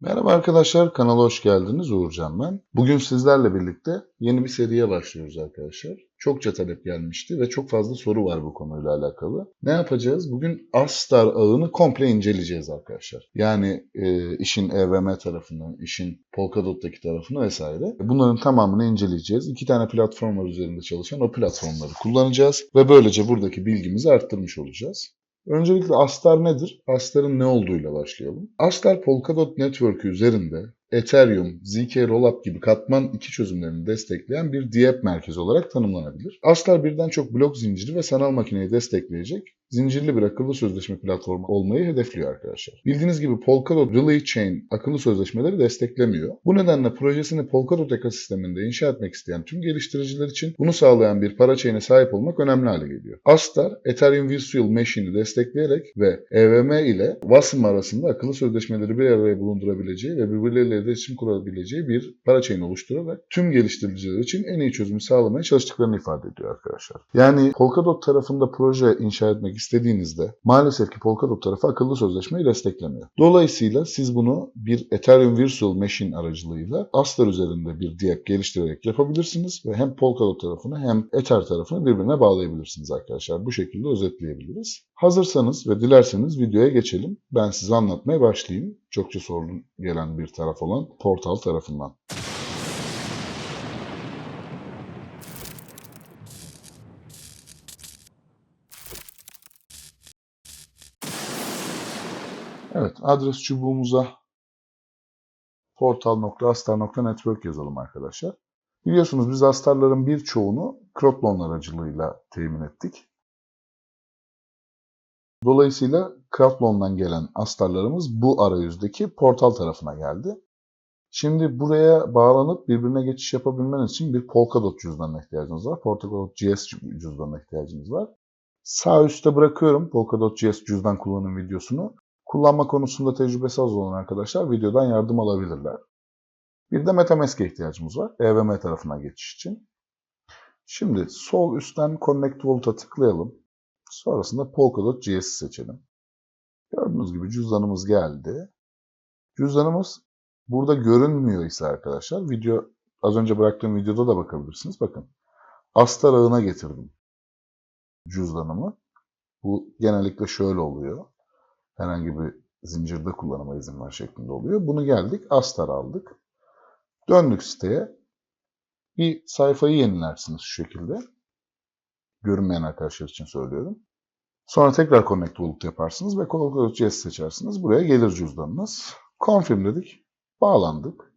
Merhaba arkadaşlar, kanala hoş geldiniz. Uğurcan ben. Bugün sizlerle birlikte yeni bir seriye başlıyoruz arkadaşlar. Çokça talep gelmişti ve çok fazla soru var bu konuyla alakalı. Ne yapacağız? Bugün Astar ağını komple inceleyeceğiz arkadaşlar. Yani e, işin EVM tarafını, işin Polkadot'taki tarafını vesaire. Bunların tamamını inceleyeceğiz. İki tane platform var üzerinde çalışan. O platformları kullanacağız ve böylece buradaki bilgimizi arttırmış olacağız. Öncelikle Astar nedir? Astar'ın ne olduğuyla başlayalım. Astar Polkadot Network'ü üzerinde Ethereum, ZK Rollup gibi katman iki çözümlerini destekleyen bir DApp merkezi olarak tanımlanabilir. Astar birden çok blok zinciri ve sanal makineyi destekleyecek zincirli bir akıllı sözleşme platformu olmayı hedefliyor arkadaşlar. Bildiğiniz gibi Polkadot Relay Chain akıllı sözleşmeleri desteklemiyor. Bu nedenle projesini Polkadot ekosisteminde inşa etmek isteyen tüm geliştiriciler için bunu sağlayan bir parachain'e sahip olmak önemli hale geliyor. Astar, Ethereum Virtual Machine'i destekleyerek ve EVM ile Wasm arasında akıllı sözleşmeleri bir araya bulundurabileceği ve birbirleriyle iletişim kurabileceği bir parachain oluşturarak tüm geliştiriciler için en iyi çözümü sağlamaya çalıştıklarını ifade ediyor arkadaşlar. Yani Polkadot tarafında proje inşa etmek istediğinizde maalesef ki Polkadot tarafı akıllı sözleşmeyi desteklemiyor. Dolayısıyla siz bunu bir Ethereum Virtual Machine aracılığıyla Astar üzerinde bir DApp geliştirerek yapabilirsiniz ve hem Polkadot tarafını hem Ether tarafını birbirine bağlayabilirsiniz arkadaşlar. Bu şekilde özetleyebiliriz. Hazırsanız ve dilerseniz videoya geçelim. Ben size anlatmaya başlayayım. Çokça sorun gelen bir taraf olan portal tarafından. Evet, adres çubuğumuza portal.astar.network yazalım arkadaşlar. Biliyorsunuz biz astarların birçoğunu Crotlon aracılığıyla temin ettik. Dolayısıyla Crotlon'dan gelen astarlarımız bu arayüzdeki portal tarafına geldi. Şimdi buraya bağlanıp birbirine geçiş yapabilmeniz için bir Polkadot cüzdanına ihtiyacınız var. Polkadot GS cüzdanına ihtiyacınız var. Sağ üstte bırakıyorum Polkadot GS cüzdan kullanım videosunu. Kullanma konusunda tecrübesi az olan arkadaşlar videodan yardım alabilirler. Bir de MetaMask'e ihtiyacımız var. EVM tarafına geçiş için. Şimdi sol üstten Connect Vault'a tıklayalım. Sonrasında Polkadot GS'i seçelim. Gördüğünüz gibi cüzdanımız geldi. Cüzdanımız burada görünmüyor ise arkadaşlar video az önce bıraktığım videoda da bakabilirsiniz. Bakın Astar ağına getirdim cüzdanımı. Bu genellikle şöyle oluyor herhangi bir zincirde kullanıma izin var şeklinde oluyor. Bunu geldik Astar aldık. Döndük siteye. Bir sayfayı yenilersiniz şu şekilde. Görünmeyen arkadaşlar için söylüyorum. Sonra tekrar Connect Wallet yaparsınız ve GS seçersiniz. Buraya gelir cüzdanınız. Confirm dedik. Bağlandık.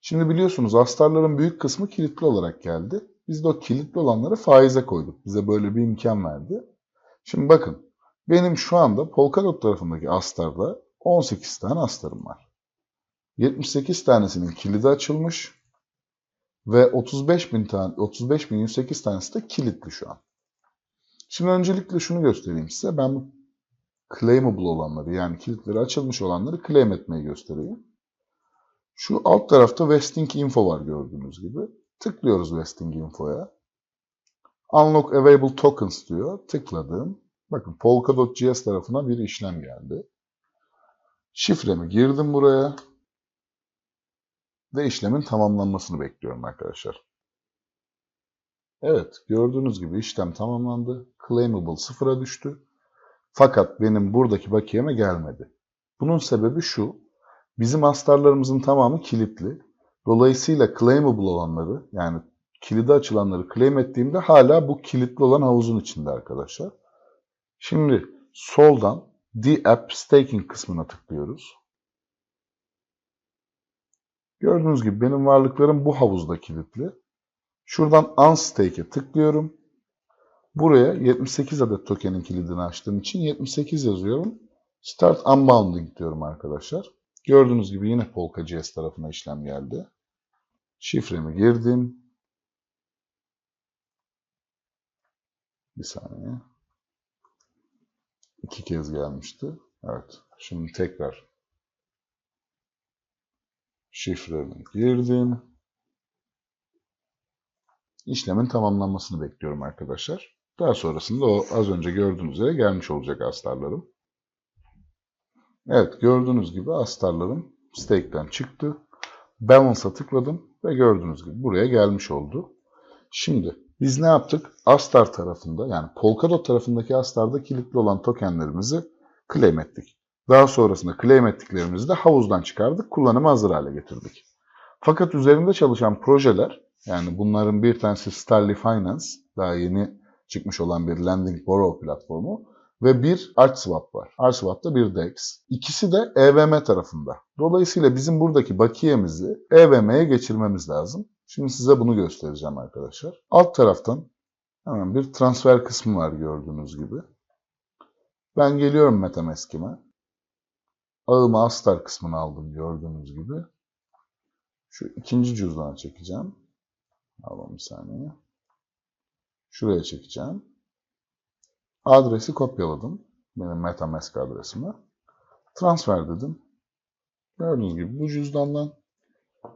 Şimdi biliyorsunuz astarların büyük kısmı kilitli olarak geldi. Biz de o kilitli olanları faize koyduk. Bize böyle bir imkan verdi. Şimdi bakın benim şu anda Polkadot tarafındaki astarda 18 tane astarım var. 78 tanesinin kilidi açılmış ve 35.000 tane 35.108 tanesi de kilitli şu an. Şimdi öncelikle şunu göstereyim size. Ben bu claimable olanları yani kilitleri açılmış olanları claim etmeyi göstereyim. Şu alt tarafta vesting info var gördüğünüz gibi. Tıklıyoruz vesting info'ya. Unlock available tokens diyor. Tıkladım. Bakın Polkadot GS tarafına bir işlem geldi. Şifremi girdim buraya. Ve işlemin tamamlanmasını bekliyorum arkadaşlar. Evet gördüğünüz gibi işlem tamamlandı. Claimable sıfıra düştü. Fakat benim buradaki bakiyeme gelmedi. Bunun sebebi şu. Bizim astarlarımızın tamamı kilitli. Dolayısıyla claimable olanları yani kilidi açılanları claim ettiğimde hala bu kilitli olan havuzun içinde arkadaşlar. Şimdi soldan The App Staking kısmına tıklıyoruz. Gördüğünüz gibi benim varlıklarım bu havuzda kilitli. Şuradan Unstake'e tıklıyorum. Buraya 78 adet tokenin kilidini açtığım için 78 yazıyorum. Start Unbounding diyorum arkadaşlar. Gördüğünüz gibi yine Polka GS tarafına işlem geldi. Şifremi girdim. Bir saniye. İki kez gelmişti. Evet. Şimdi tekrar şifremi girdim. İşlemin tamamlanmasını bekliyorum arkadaşlar. Daha sonrasında o az önce gördüğünüz üzere gelmiş olacak astarlarım. Evet gördüğünüz gibi astarlarım Stake'den çıktı. Balance'a tıkladım ve gördüğünüz gibi buraya gelmiş oldu. Şimdi biz ne yaptık? Astar tarafında yani Polkadot tarafındaki Astar'da kilitli olan tokenlerimizi claim ettik. Daha sonrasında claim ettiklerimizi de havuzdan çıkardık, kullanıma hazır hale getirdik. Fakat üzerinde çalışan projeler, yani bunların bir tanesi Starly Finance, daha yeni çıkmış olan bir lending borrow platformu ve bir ArchSwap var. ArchSwap'ta bir DEX. İkisi de EVM tarafında. Dolayısıyla bizim buradaki bakiyemizi EVM'ye geçirmemiz lazım. Şimdi size bunu göstereceğim arkadaşlar. Alt taraftan hemen bir transfer kısmı var gördüğünüz gibi. Ben geliyorum MetaMask'ime. Ağıma Astar kısmını aldım gördüğünüz gibi. Şu ikinci cüzdana çekeceğim. Alalım bir saniye. Şuraya çekeceğim. Adresi kopyaladım. Benim MetaMask adresimi. Transfer dedim. Gördüğünüz gibi bu cüzdandan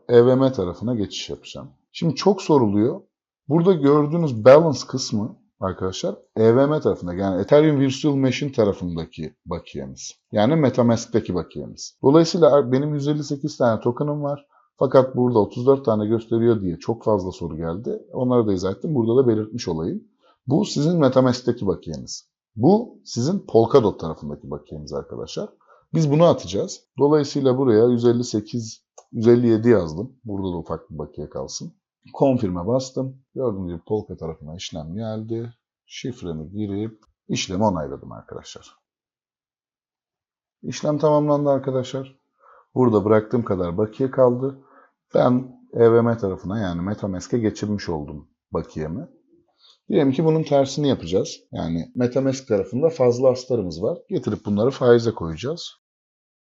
EVM tarafına geçiş yapacağım. Şimdi çok soruluyor. Burada gördüğünüz balance kısmı arkadaşlar EVM tarafında yani Ethereum Virtual Machine tarafındaki bakiyemiz. Yani Metamask'teki bakiyemiz. Dolayısıyla benim 158 tane token'ım var. Fakat burada 34 tane gösteriyor diye çok fazla soru geldi. Onları da izah ettim. Burada da belirtmiş olayım. Bu sizin Metamask'teki bakiyeniz. Bu sizin Polkadot tarafındaki bakiyeniz arkadaşlar. Biz bunu atacağız. Dolayısıyla buraya 158, 157 yazdım. Burada da ufak bir bakiye kalsın. Confirm'e bastım. Gördüğünüz gibi Polka tarafına işlem geldi. Şifremi girip işlemi onayladım arkadaşlar. İşlem tamamlandı arkadaşlar. Burada bıraktığım kadar bakiye kaldı. Ben EVM tarafına yani Metamask'e geçirmiş oldum bakiyemi. Diyelim ki bunun tersini yapacağız. Yani Metamask tarafında fazla astarımız var. Getirip bunları faize koyacağız.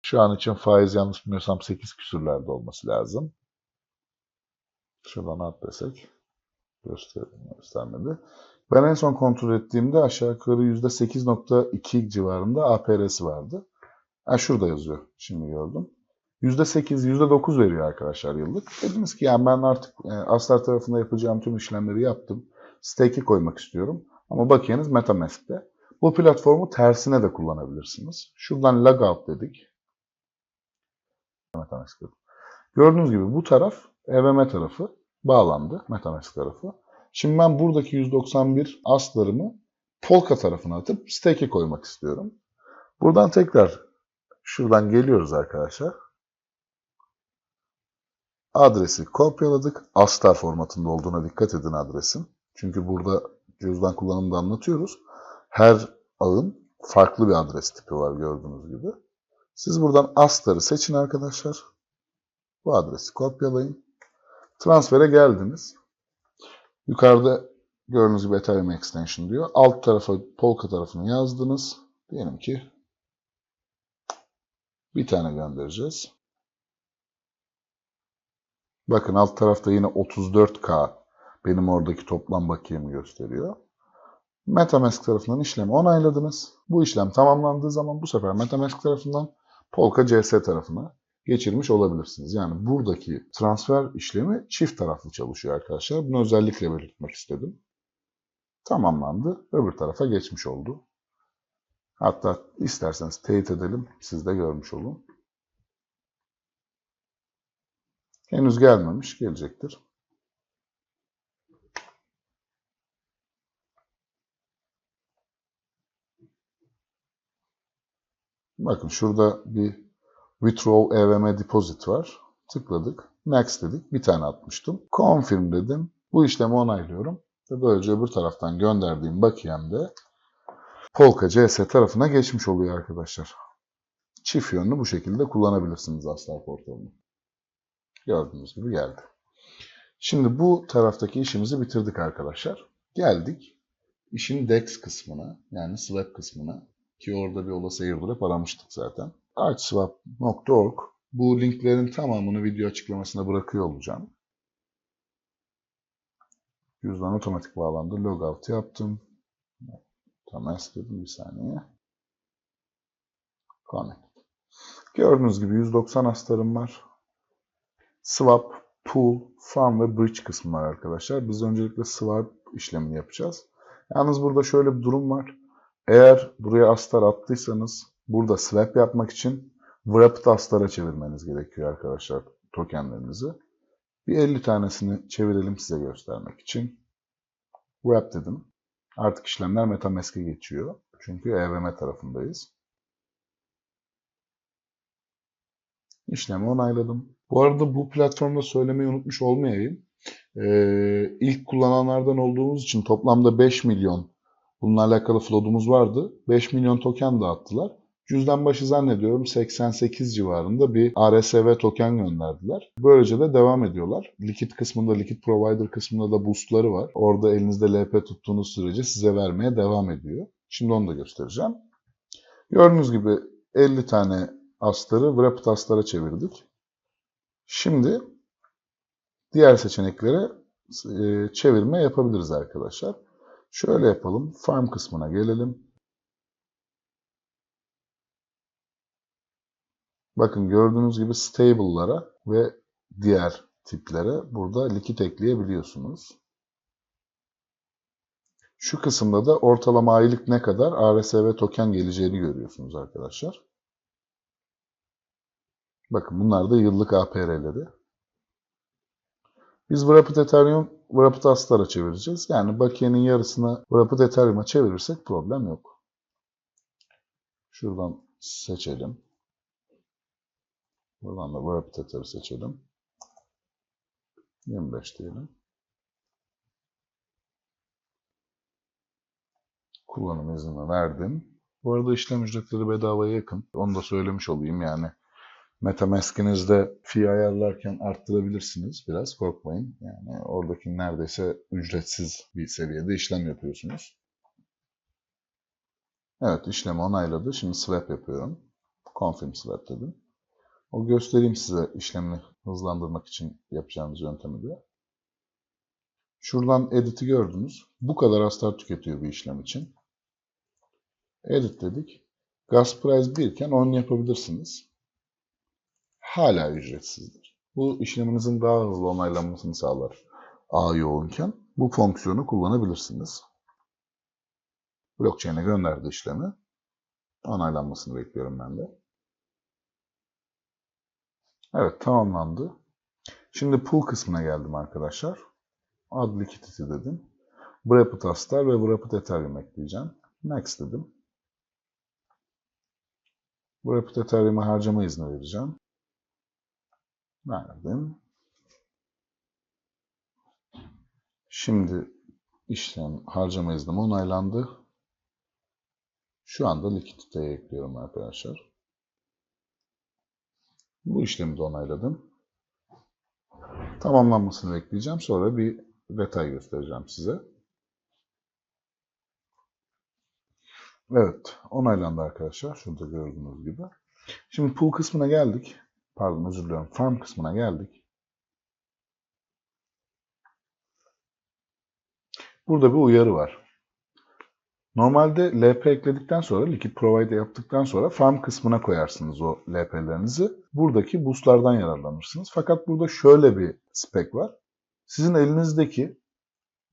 Şu an için faiz yanlış bilmiyorsam 8 küsürlerde olması lazım. Şuradan at desek göster göstermedi. Ben en son kontrol ettiğimde aşağı yukarı %8.2 civarında APR'si vardı. Ha, şurada yazıyor. Şimdi gördüm. %8, %9 veriyor arkadaşlar yıllık. Dediniz ki yani ben artık e, Astar tarafında yapacağım tüm işlemleri yaptım. Stake'i koymak istiyorum. Ama bakiyeniz Metamask'te. Bu platformu tersine de kullanabilirsiniz. Şuradan logout dedik. Metamask dedim. Gördüğünüz gibi bu taraf EVM tarafı bağlandı. Metamask tarafı. Şimdi ben buradaki 191 aslarımı Polka tarafına atıp stake'e koymak istiyorum. Buradan tekrar şuradan geliyoruz arkadaşlar. Adresi kopyaladık. Astar formatında olduğuna dikkat edin adresin. Çünkü burada cüzdan kullanımında anlatıyoruz. Her ağın farklı bir adres tipi var gördüğünüz gibi. Siz buradan Astar'ı seçin arkadaşlar. Bu adresi kopyalayın. Transfere geldiniz. Yukarıda gördüğünüz gibi Ethereum Extension diyor. Alt tarafa Polka tarafını yazdınız. Diyelim ki bir tane göndereceğiz. Bakın alt tarafta yine 34K benim oradaki toplam bakiyemi gösteriyor. Metamask tarafından işlemi onayladınız. Bu işlem tamamlandığı zaman bu sefer Metamask tarafından Polka CS tarafına geçirmiş olabilirsiniz. Yani buradaki transfer işlemi çift taraflı çalışıyor arkadaşlar. Bunu özellikle belirtmek istedim. Tamamlandı. Öbür tarafa geçmiş oldu. Hatta isterseniz teyit edelim. Siz de görmüş olun. Henüz gelmemiş. Gelecektir. Bakın şurada bir Withdraw EVM Deposit var. Tıkladık. Next dedik. Bir tane atmıştım. Confirm dedim. Bu işlemi onaylıyorum. Ve böylece öbür taraftan gönderdiğim bakiyem de Polka CS tarafına geçmiş oluyor arkadaşlar. Çift yönlü bu şekilde kullanabilirsiniz Astar portalını. Gördüğünüz gibi geldi. Şimdi bu taraftaki işimizi bitirdik arkadaşlar. Geldik işin DEX kısmına yani swap kısmına ki orada bir olası airdrop aramıştık zaten. archswap.org bu linklerin tamamını video açıklamasına bırakıyor olacağım. Cüzdan otomatik bağlandı. Logout yaptım. Tamam dedim bir saniye. Connect. Gördüğünüz gibi 190 astarım var. Swap, pool, farm ve bridge kısmı var arkadaşlar. Biz öncelikle swap işlemini yapacağız. Yalnız burada şöyle bir durum var. Eğer buraya astar attıysanız burada swap yapmak için Wrapped Astar'a çevirmeniz gerekiyor arkadaşlar tokenlerinizi. Bir 50 tanesini çevirelim size göstermek için. Wrap dedim. Artık işlemler MetaMask'e geçiyor. Çünkü EVM tarafındayız. İşlemi onayladım. Bu arada bu platformda söylemeyi unutmuş olmayayım. Ee, ilk kullananlardan olduğumuz için toplamda 5 milyon bununla alakalı flood'umuz vardı. 5 milyon token dağıttılar. Cüzdan başı zannediyorum 88 civarında bir RSV token gönderdiler. Böylece de devam ediyorlar. Likit kısmında, Likit Provider kısmında da boostları var. Orada elinizde LP tuttuğunuz sürece size vermeye devam ediyor. Şimdi onu da göstereceğim. Gördüğünüz gibi 50 tane astarı Wrapped astar'a çevirdik. Şimdi diğer seçeneklere e, çevirme yapabiliriz arkadaşlar. Şöyle yapalım. Farm kısmına gelelim. Bakın gördüğünüz gibi stable'lara ve diğer tiplere burada likit ekleyebiliyorsunuz. Şu kısımda da ortalama aylık ne kadar RSV token geleceğini görüyorsunuz arkadaşlar. Bakın bunlar da yıllık APR'leri. Biz Wrapped Ethereum, Wrapped Astar'a çevireceğiz. Yani bakiyenin yarısını Wrapped Ethereum'a çevirirsek problem yok. Şuradan seçelim. Buradan da Wrapped Ether'ı seçelim. 25 diyelim. Kullanım izni verdim. Bu arada işlem ücretleri bedavaya yakın. Onu da söylemiş olayım yani. Metamask'inizde fee ayarlarken arttırabilirsiniz biraz korkmayın. Yani oradaki neredeyse ücretsiz bir seviyede işlem yapıyorsunuz. Evet işlemi onayladı. Şimdi swap yapıyorum. Confirm swap dedim. O göstereyim size işlemini hızlandırmak için yapacağımız yöntemi de. Şuradan edit'i gördünüz. Bu kadar astar tüketiyor bir işlem için. Edit dedik. Gas price 1 iken 10 yapabilirsiniz. Hala ücretsizdir. Bu işleminizin daha hızlı onaylanmasını sağlar. A yoğunken bu fonksiyonu kullanabilirsiniz. Blockchain'e gönderdi işlemi. Onaylanmasını bekliyorum ben de. Evet tamamlandı. Şimdi pool kısmına geldim arkadaşlar. Add liquidity dedim. Wrapped Astar ve Wrapped Ethereum ekleyeceğim. Next dedim. Wrapped Ethereum'a harcama izni vereceğim. Verdim. Şimdi işlem harcama iznim onaylandı. Şu anda likiditeye ekliyorum arkadaşlar. Bu işlemi de onayladım. Tamamlanmasını bekleyeceğim. Sonra bir detay göstereceğim size. Evet, onaylandı arkadaşlar. Şurada gördüğünüz gibi. Şimdi pool kısmına geldik. Pardon özür diliyorum. Farm kısmına geldik. Burada bir uyarı var. Normalde LP ekledikten sonra, Liquid Provide yaptıktan sonra farm kısmına koyarsınız o LP'lerinizi. Buradaki boostlardan yararlanırsınız. Fakat burada şöyle bir spek var. Sizin elinizdeki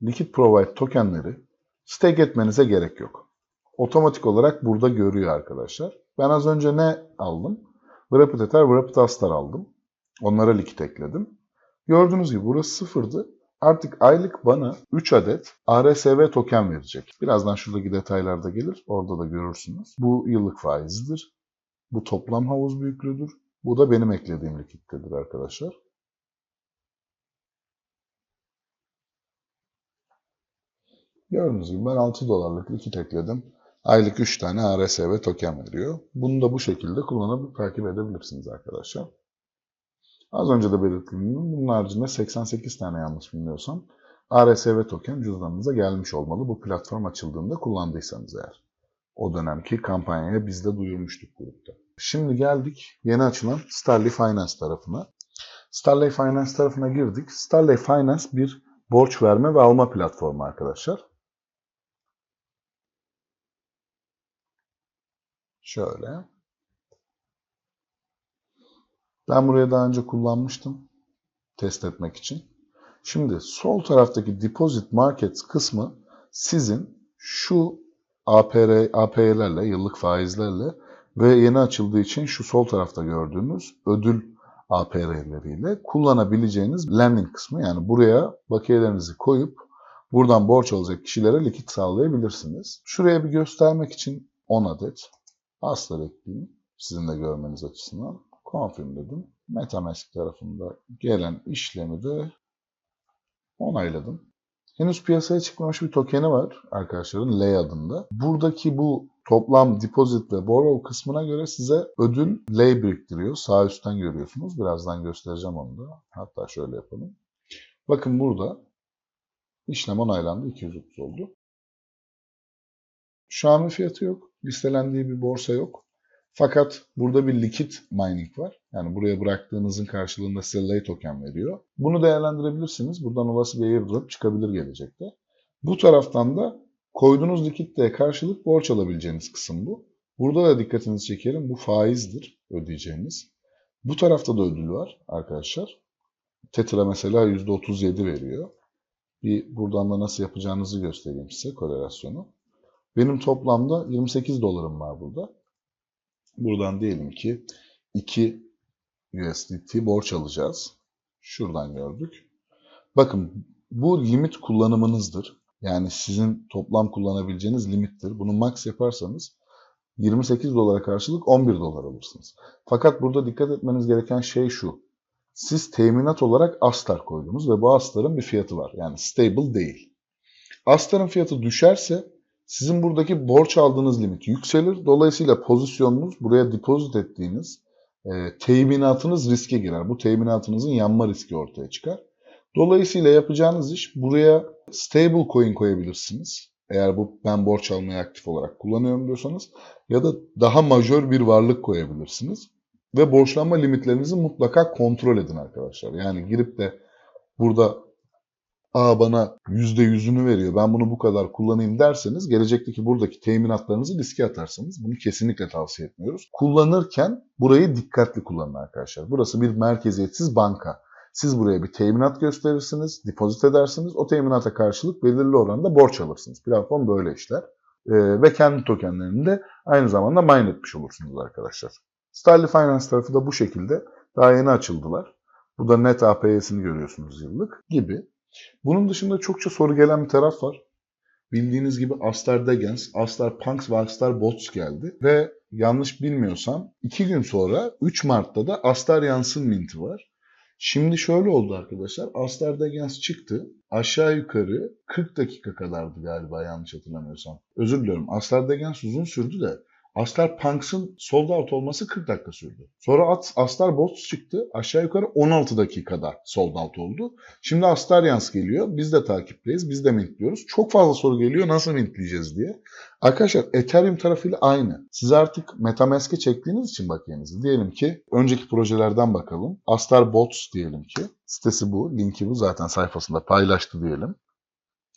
Liquid Provide tokenleri stake etmenize gerek yok. Otomatik olarak burada görüyor arkadaşlar. Ben az önce ne aldım? Wrapped Astar aldım. Onlara likit ekledim. Gördüğünüz gibi burası sıfırdı. Artık aylık bana 3 adet RSV token verecek. Birazdan şuradaki detaylarda gelir. Orada da görürsünüz. Bu yıllık faizdir. Bu toplam havuz büyüklüğüdür. Bu da benim eklediğim likittedir arkadaşlar. Gördüğünüz gibi ben 6 dolarlık likit ekledim. Aylık 3 tane RSV token veriyor. Bunu da bu şekilde kullanıp takip edebilirsiniz arkadaşlar. Az önce de belirttiğim bunun haricinde 88 tane yanlış bilmiyorsam RSV token cüzdanınıza gelmiş olmalı. Bu platform açıldığında kullandıysanız eğer. O dönemki kampanyaya biz de duyurmuştuk grupta. Şimdi geldik yeni açılan Starley Finance tarafına. Starley Finance tarafına girdik. Starley Finance bir borç verme ve alma platformu arkadaşlar. Şöyle. Ben buraya daha önce kullanmıştım test etmek için. Şimdi sol taraftaki Deposit Markets kısmı sizin şu APR, APR'lerle, yıllık faizlerle Ve yeni açıldığı için şu sol tarafta gördüğünüz ödül APR'leriyle kullanabileceğiniz lending kısmı yani buraya bakiyelerinizi koyup buradan borç alacak kişilere likit sağlayabilirsiniz. Şuraya bir göstermek için 10 adet aslar ekleyeyim sizin de görmeniz açısından. Confirm dedim. Metamask tarafında gelen işlemi de onayladım. Henüz piyasaya çıkmamış bir tokeni var arkadaşların Lay adında. Buradaki bu toplam deposit ve borrow kısmına göre size ödül Lay biriktiriyor. Sağ üstten görüyorsunuz. Birazdan göstereceğim onu da. Hatta şöyle yapalım. Bakın burada işlem onaylandı. 230 oldu. Şu an bir fiyatı yok. Listelendiği bir borsa yok. Fakat burada bir likit mining var. Yani buraya bıraktığınızın karşılığında size lay token veriyor. Bunu değerlendirebilirsiniz. Buradan olası bir airdrop çıkabilir gelecekte. Bu taraftan da koyduğunuz likitte karşılık borç alabileceğiniz kısım bu. Burada da dikkatinizi çekerim. Bu faizdir ödeyeceğiniz. Bu tarafta da ödül var arkadaşlar. Tetra mesela %37 veriyor. Bir buradan da nasıl yapacağınızı göstereyim size korelasyonu. Benim toplamda 28 dolarım var burada. Buradan diyelim ki 2 USDT borç alacağız. Şuradan gördük. Bakın bu limit kullanımınızdır. Yani sizin toplam kullanabileceğiniz limittir. Bunu max yaparsanız 28 dolara karşılık 11 dolar alırsınız. Fakat burada dikkat etmeniz gereken şey şu. Siz teminat olarak Astar koydunuz ve bu Astar'ın bir fiyatı var. Yani stable değil. Astar'ın fiyatı düşerse sizin buradaki borç aldığınız limit yükselir. Dolayısıyla pozisyonunuz buraya depozit ettiğiniz e, teminatınız riske girer. Bu teminatınızın yanma riski ortaya çıkar. Dolayısıyla yapacağınız iş buraya stable coin koyabilirsiniz. Eğer bu ben borç almayı aktif olarak kullanıyorum diyorsanız ya da daha majör bir varlık koyabilirsiniz. Ve borçlanma limitlerinizi mutlaka kontrol edin arkadaşlar. Yani girip de burada Aa bana %100'ünü veriyor ben bunu bu kadar kullanayım derseniz gelecekteki buradaki teminatlarınızı riske atarsınız. Bunu kesinlikle tavsiye etmiyoruz. Kullanırken burayı dikkatli kullanın arkadaşlar. Burası bir merkeziyetsiz banka. Siz buraya bir teminat gösterirsiniz, depozit edersiniz. O teminata karşılık belirli oranda borç alırsınız. Platform böyle işler. Ee, ve kendi tokenlerini de aynı zamanda mine etmiş olursunuz arkadaşlar. Starly Finance tarafı da bu şekilde. Daha yeni açıldılar. Burada net APY'sini görüyorsunuz yıllık gibi. Bunun dışında çokça soru gelen bir taraf var. Bildiğiniz gibi Astar Degens, Astar Punks ve Astar Bots geldi. Ve yanlış bilmiyorsam 2 gün sonra 3 Mart'ta da Astar Yansın Mint'i var. Şimdi şöyle oldu arkadaşlar. Astar Degens çıktı. Aşağı yukarı 40 dakika kadardı galiba yanlış hatırlamıyorsam. Özür diliyorum. Astar Degens uzun sürdü de Astar Punks'ın sold out olması 40 dakika sürdü. Sonra Astar Bots çıktı. Aşağı yukarı 16 dakikada sold out oldu. Şimdi Astar Yans geliyor. Biz de takipteyiz. Biz de mintliyoruz. Çok fazla soru geliyor nasıl mintleyeceğiz diye. Arkadaşlar Ethereum tarafıyla aynı. Siz artık Metamask'e çektiğiniz için bakiyenizi. Diyelim ki önceki projelerden bakalım. Astar Bots diyelim ki. Sitesi bu. Linki bu. Zaten sayfasında paylaştı diyelim.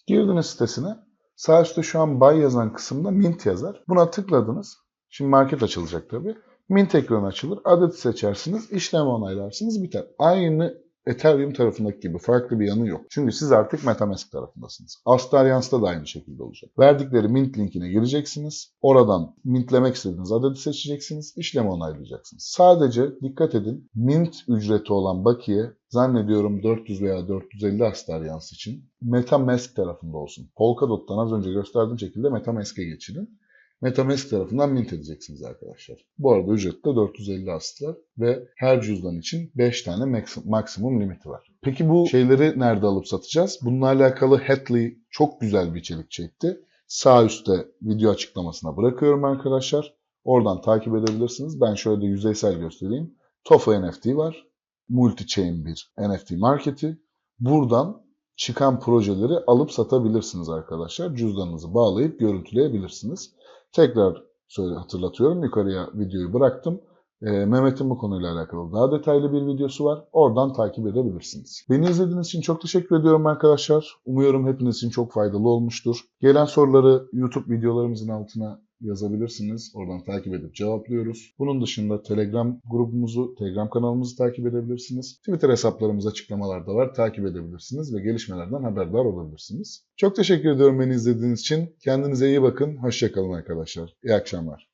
Girdiniz sitesine. Sağ üstte şu an buy yazan kısımda mint yazar. Buna tıkladınız. Şimdi market açılacak tabii. Mint ekranı açılır. Adeti seçersiniz. işlem onaylarsınız. Biter. Aynı Ethereum tarafındaki gibi farklı bir yanı yok. Çünkü siz artık Metamask tarafındasınız. Astarians'ta da aynı şekilde olacak. Verdikleri mint linkine gireceksiniz. Oradan mintlemek istediğiniz adeti seçeceksiniz. işlemi onaylayacaksınız. Sadece dikkat edin mint ücreti olan bakiye zannediyorum 400 veya 450 Astarians için Metamask tarafında olsun. Polkadot'tan az önce gösterdiğim şekilde Metamask'e geçirin. Metamask tarafından mint edeceksiniz arkadaşlar. Bu arada ücret de 450 asitler ve her cüzdan için 5 tane maksimum limiti var. Peki bu şeyleri nerede alıp satacağız? Bununla alakalı Hatley çok güzel bir içerik çekti. Sağ üstte video açıklamasına bırakıyorum arkadaşlar. Oradan takip edebilirsiniz. Ben şöyle de yüzeysel göstereyim. TOFA NFT var. Multi-chain bir NFT marketi. Buradan çıkan projeleri alıp satabilirsiniz arkadaşlar. Cüzdanınızı bağlayıp görüntüleyebilirsiniz. Tekrar söyle, hatırlatıyorum. Yukarıya videoyu bıraktım. E, Mehmet'in bu konuyla alakalı daha detaylı bir videosu var. Oradan takip edebilirsiniz. Beni izlediğiniz için çok teşekkür ediyorum arkadaşlar. Umuyorum hepiniz için çok faydalı olmuştur. Gelen soruları YouTube videolarımızın altına yazabilirsiniz. Oradan takip edip cevaplıyoruz. Bunun dışında Telegram grubumuzu, Telegram kanalımızı takip edebilirsiniz. Twitter hesaplarımız açıklamalarda var. Takip edebilirsiniz ve gelişmelerden haberdar olabilirsiniz. Çok teşekkür ediyorum beni izlediğiniz için. Kendinize iyi bakın. Hoşçakalın arkadaşlar. İyi akşamlar.